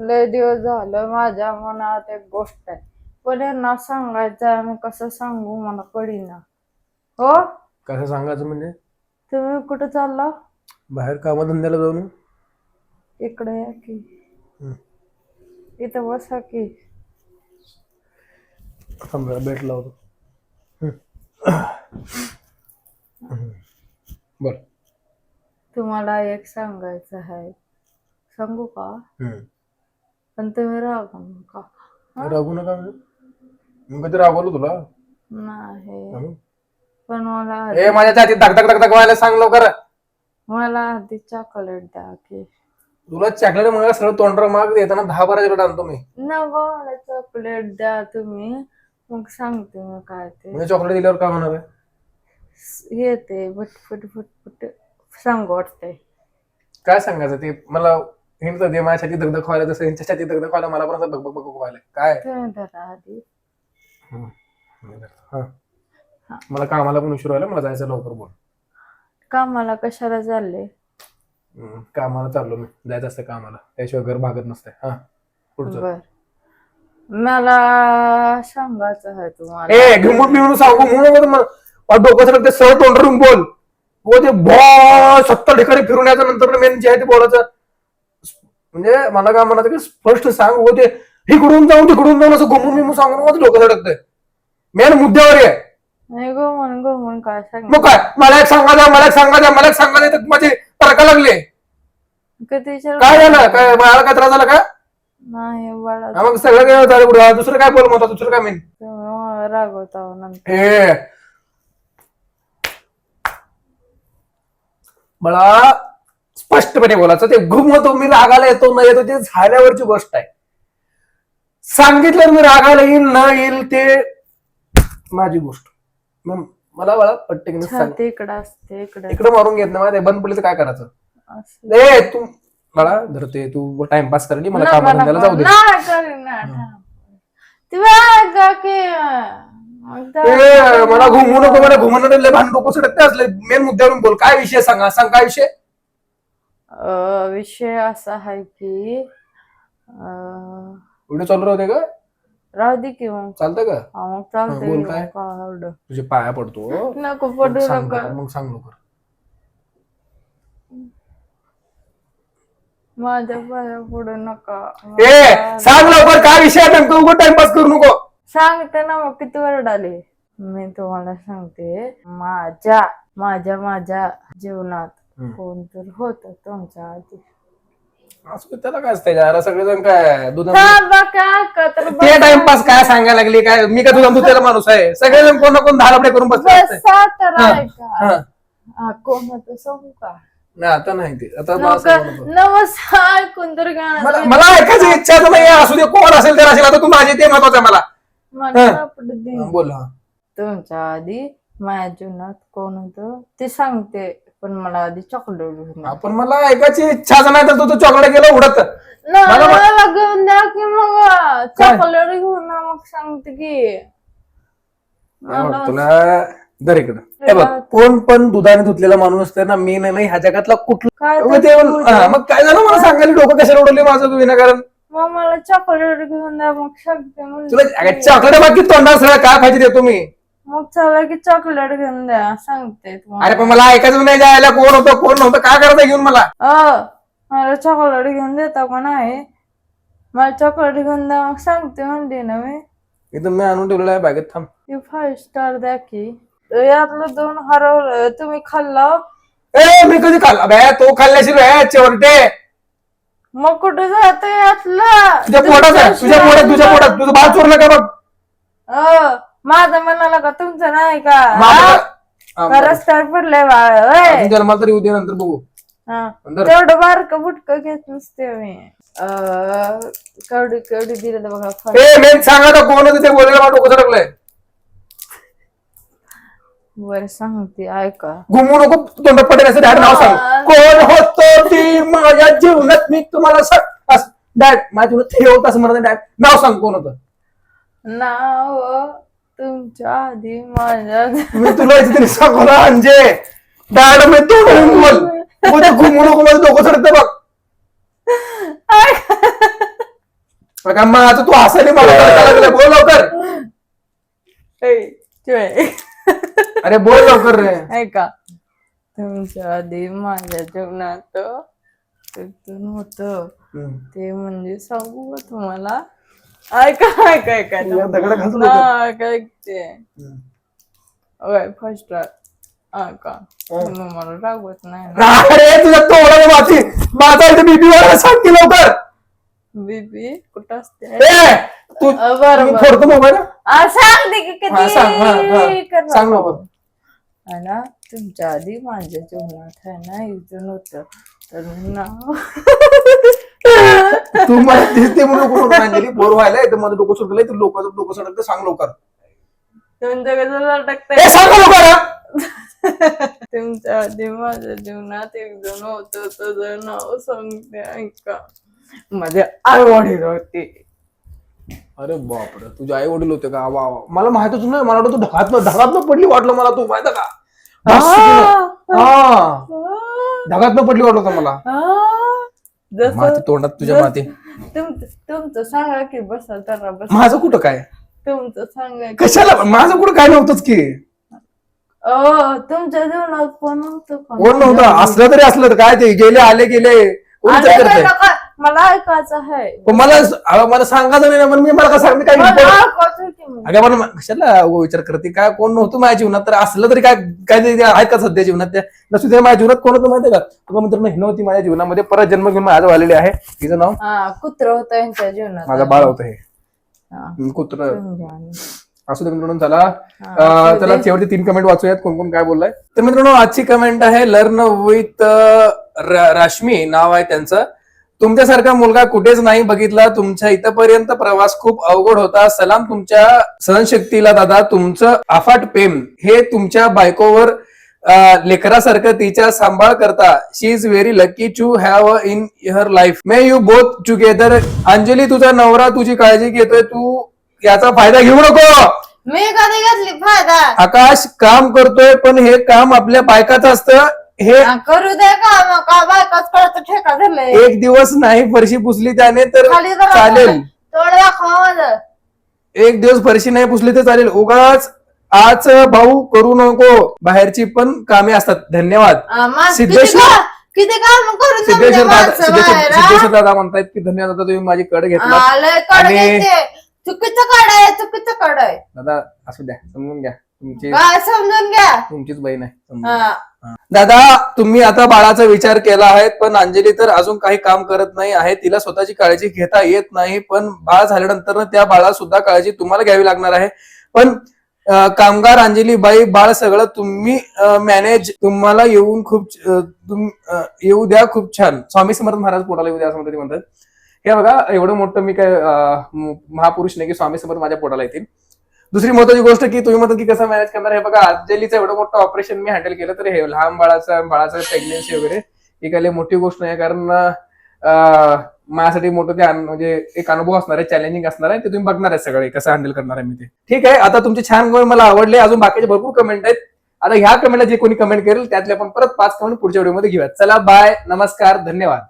लय दिवस झालं माझ्या मनात एक गोष्ट आहे. पण यांना सांगायचं आहे मी कसं सांगू मला कळीना. हो? कसं सांगायचं म्हणजे? तुम्ही कुठं चालला? बाहेर कामधंद्याला जाऊन. इकडे या की. इथं बसा की. समजा भेटला होतो बर तुम्हाला एक सांगायचं आहे. सांगू का? पण तुम्ही रागू नका. रागू नका म्हणजे. मी कधी रागवलो तुला? नाही. हं? पण मला ए माझ्या छातीत धक धक धक धक व्हायला सांग लवकर. मला आधी चॉकलेट द्या की तुला चॉकलेट मला सरळ तोंडर माग देताना दहा बारा चिकट आणतो मी. नको मला चॉकलेट द्या तुम्ही. मग सांगते मी काय ते. म्हणजे चॉकलेट दिल्यावर काय होणार आहे? येते भटफट भटफट सांगू वाटते काय सांगायचं ते? मला हिंड दे माझ्या छातीत धगधग व्हायला तसं यांच्या छातीत धगधग व्हायला मला पण असं बघ बघ बघ व्हायला काय? आधी. हा. मला कामाला पण उशीर व्हायला मला जायचं लवकर बोल. कामाला कशाला चालले? हम्म, कामाला चाललो मी. जायचं असतं कामाला. त्याशिवाय घर भागत नसतंय. हा. पुढचं. बर. मला सांगायचं आहे तुम्हाला. ए बिऊन सांगू. म्हणून मला डोकं ते सरळ तोंडरून बोल. हो ते बॉ सत्तर ठिकाणी फिरून यायचं नंतर मेन जे आहे ते बोलायचं. म्हणजे मला काय म्हणायचं की स्पष्ट सांग हो ते इकडून जाऊन तिकडून जाऊन असं घुमून बिमून सांगून मग डोकं सडकतंय मेन मुद्द्यावर आहे. नाही गो म्हण गो म्हण काय सांग? मग काय? मला एक सांगा द्या मला एक सांगा द्या मला एक सांगा द्या तर माझे तडका लागले. कधी काय झालं? काय मला काय त्रास झाला का? नाही बाळा हा, मग सगळं काय झालं पुढं दुसरं काय बोल म्हणता? दुसरं काय मेन नंतर. मला स्पष्टपणे बोलायचं. ते घुम होतो मी रागाला येतो न येतो ते झाल्यावरची गोष्ट आहे. सांगितलं मी रागाला येईल न येईल ते माझी गोष्ट. मग मला बाळा पट्टे इकडं असते इकडे मारून घेत ना मला बंद पडली तर काय करायचं. ए तू मला धरते तू टाइमपास करली मला कामाला नको. जाऊ दे. मला घुमू नको मला घुमवणार लय भांड डोकं सडकते असले मेन मुद्द्यावरून बोल. काय विषय सांगा सांग काय विषय? विषय असा आहे की व्हिडिओ चालू राहते का राहू दे की मग. चालतं का? हा, मग हा, बोल काय? तुझे पाया पडतो नको मग पडू सांग नका. मग सांग लवकर. माझ्या पाया पडू नका. ए सांग लवकर काय विषय आहे नेमकं उघड टाइमपास करू नको. सांगते ना मग किती वेळ आले मी तुम्हाला सांगते माझ्या माझ्या माझ्या जीवनात. कोण तर होत तुमच्या आधी. असं त्याला काय असतंय यार? सगळेजण काय दुधा तर ते टाइमपास काय सांगायला लागली? काय मी का तुझा त्याला माणूस आहे? सगळेजण कोण ना कोण लपडे करून बसले असते. बसा तर ऐका. हा. कोण होतं सांगू का? नाही आता नाही ते. आता मला नका सांगू नको. नमस्कार ऐकून तर मला गाणं मला ऐकायची इच्छा तर नाही असू दे कोण असेल तर असेल. आता तू माझी ते महत्वाचं आहे मला. मला हा. सापडू दे. बोल. हा तुमच्या आधी माझ्या जीवनात कोण होतं ते सांगते. पण मला आधी चॉकलेट घेऊन द्या. आपण मला ऐकायची इच्छाच नाही तर तू तू चॉकलेट गेलं उडत नाही, मला घेऊन द्या की मग चॉकलेट घेऊन द्या मग सांगते की. तुला दर इकडं. हे बघ कोण पण दुधाने धुतलेला माणूस असते ना मी नाही ह्या जगातला कुठला काय मग ते हा, काय झालं? मला सांगायला डोकं कशाला उडवले माझं विनाकारण? मग मला चॉकलेट घेऊन द्या मग सांगते तुला. चॉकलेट बाकी तोंडावर सगळं काय पाहिजे देतो मी? मग चला की चॉकलेट घेऊन द्या सांगते तुम्हाला. अरे पण मला ऐकायचं नाही जायला कोण होतं कोण नव्हतं काय करायचं घेऊन मला? अ, मला चॉकलेट घेऊन देता का नाही मला चॉकलेट घेऊन द्या मग सांगते म्हणते ना मी. इथं मी आणून ठेवलेलं आहे बॅगेत थांब. ती फाईव्ह स्टार द्या की. यातलं दोन हरवलं तुम्ही खाल्ला? ए मी कधी खाल्ला? बॅ तो खाल्ल्याशिवाय चोरटे मग कुठे जात तुझ्या पोटात आहे तुझ्या पोटात तुझ्या पोटात तुझं बाळ चोरलं का बघ? अ, माझं म्हणाला का तुमचं नाही का? हा? हा, का रस्त्यावर पडलंय बाळ होय? जन्माला तरी उद्या नंतर बघू. हा. तेवढं बारक बुटक घेत नसते मी. अं, कवडी कवडी दिलं बघा फळ. ए मेन सांगा तर कोण होतं ते बोलायला मला डोकं सरकलंय बरं सांगते ऐका. घुमू नको तोंड पडेल असं डॅड नाव सांग. कोण होतो ती माझ्या जीवनात? मी तुम्हाला डॅड माझ्या जीवनात हे होत असं म्हणत डॅड नाव सांग कोण होतं. नाव तुमच्या आधी माझ्या मी तुला इथे तरी सांगला अंजे. डॅड मी तोंड बोल उद्या घुमू नको माझं डोकं सरकतं बघ. मग का माझं तू हसायला मला करायला लागलं बोल लवकर. अरे बोल लवकर रे. ऐका. तुमच्या आधी माझ्या जीवनात होत. ते म्हणजे सांगू का तुम्हाला? ऐका ऐका ऐका. दगडा घासून. फर्स्ट मला रागवत नाही ना. अरे तुझ्या तोडा माती. माझा इथे बीबी वर सांग की लवकर. बीबी कुठं असते? ए तू अ, बरं, मी बरं. फोडतो मोबाईल आ, सांग दे की हा, सांग, हा, हा. कधी करणार सांग लवकर. आहे ना तुमच्या आधी माझ्या जीवनात आहे ना इथून होत तर मी ना तू मला तेच ते म्हणून नको सांगितली बोर व्हायला माझं डोकं सुटलंय तू लोकांचं डोकं सडकतं सांग लवकर. ए सांग लवकर. हा. तुमच्या आधी माझ्या जीवनात एक जण होत तुझं नाव सांगते ऐका. माझे आई वडील होते. अरे बापरे तुझे आई वडील होते का? वा वा. मला माहितच नाही मला वाटतं तू ढगात ढगात पडली वाटलं मला तू माहीत का? हा. ढगात पडली वाटलं होतं मला. माती तोंडात तुझ्या माती. तुमचं तुमचं सांगा की बसा जरा बस माझं कुठं काय? तुमचं सांगा की कशाला? माझं कुठं काय नव्हतंच की. अ, तुमच्या जीवनात कोण नव्हतं का? कोण नव्हतं? असलं तरी असलं तर काय ते? गेले आले गेले. कोण विचार करतंय? मला ऐकायचं आहे. पण मला अहो, मला सांगायचं नाही ना मी मला काय सांग मी काय मला अगं मला कशाला विचार करते? काय कोण नव्हतं माझ्या जीवनात? तर असलं तरी काय काय तरी आहे का सध्या जीवनात त्या? नसू दे माझ्या जीवनात कोण होतं माहितीये का? तुला मित्रांनो ही नव्हती माझ्या जीवनामध्ये. परत जन्म घेऊन माझं आलेले आहे. तिचं नाव? हा कुत्र होतं यांच्या जीवनात. माझा बाळ होतं हे. कुत्र. असू दे मित्रांनो चला. चला दे. शेवटचे तीन कमेंट वाचूयात. कोण कोण काय बोललाय? तर मित्रांनो आजची कमेंट आहे लर्न विथ राश्मी. नाव आहे त्यांचं. तुमच्यासारखा मुलगा कुठेच नाही बघितला. तुमच्या इथपर्यंत प्रवास खूप अवघड होता. सलाम तुमच्या सहनशक्तीला दादा. तुमचं अफाट प्रेम हे तुमच्या बायकोवर लेकरासारखं तिच्या सांभाळ करता. She is very lucky to have in her life may you both together Anjali तुझा नवरा तुझी काळजी घेतोय. तू याचा फायदा घेऊ नको. मी कधी घेतली फायदा? आकाश काम करतोय पण हे काम आपल्या बायकाचं असतं. हे हा, करू दे का मग? का बायकाच कळत? ठेका झालंय. एक दिवस नाही फरशी पुसली त्याने तर खाली जरा चालेल. तोड दाखवा माझं. एक दिवस फरशी नाही पुसली तर चालेल. उगाच आज भाऊ करू नको. बाहेरची पण कामे असतात. धन्यवाद. हा, मग किती सिद्धेश्वर- का- किती काम करून सिद्धेश्वर दादा माणसं सिद्धेश्वर बाहेर, हा? सिद्धेश्वर दादा म्हणतायत की धन्यवाद दादा तुम्ही माझी कड घेतला कड. चुकीचं कड आहे चुकीचं कड आहे. दादा असू द्या समजून घ्या. तुमची समजून घ्या. तुमचीच बहीण आहे हा. दादा तुम्ही आता बाळाचा विचार केला आहे पण अंजली तर अजून काही काम करत नाही आहे. तिला स्वतःची काळजी घेता येत नाही पण बाळ झाल्यानंतर त्या बाळा सुद्धा काळजी तुम्हाला घ्यावी लागणार आहे. पण अं, कामगार अंजली बाई बाळ सगळं तुम्ही मॅनेज तुम्हाला येऊन खूप अं, तुम- अं, येऊ द्या खूप छान. स्वामी समर्थ महाराज पोटाला येऊ द्या असं म्हणतात ते म्हणतात. हे बघा एवढं मोठं मी काय अं, म- महापुरुष नाही की स्वामी समर्थ माझ्या पोटाला येतील. दुसरी महत्वाची गोष्ट की तुम्ही म्हणता की कसं मॅनेज करणार हे बघा आजलीचं एवढं मोठं ऑपरेशन मी हँडल केलं तर हे लहान बाळाचं बाळाचं प्रेग्नेन्सी वगैरे ही काही मोठी गोष्ट नाही. कारण माझ्यासाठी मोठं ते म्हणजे एक अनुभव असणार आहे चॅलेंजिंग असणार आहे ते तुम्ही बघणार आहे सगळे कसं हँडल करणार आहे मी ते. ठीक आहे आता तुमचे छान कमेंट मला आवडले. अजून बाकीचे भरपूर कमेंट आहेत. आता ह्या कमेंटला जे कोणी कमेंट करेल त्यातले आपण परत पाच कमेंट पुढच्या व्हिडिओमध्ये घेऊयात. चला बाय नमस्कार. धन्यवाद.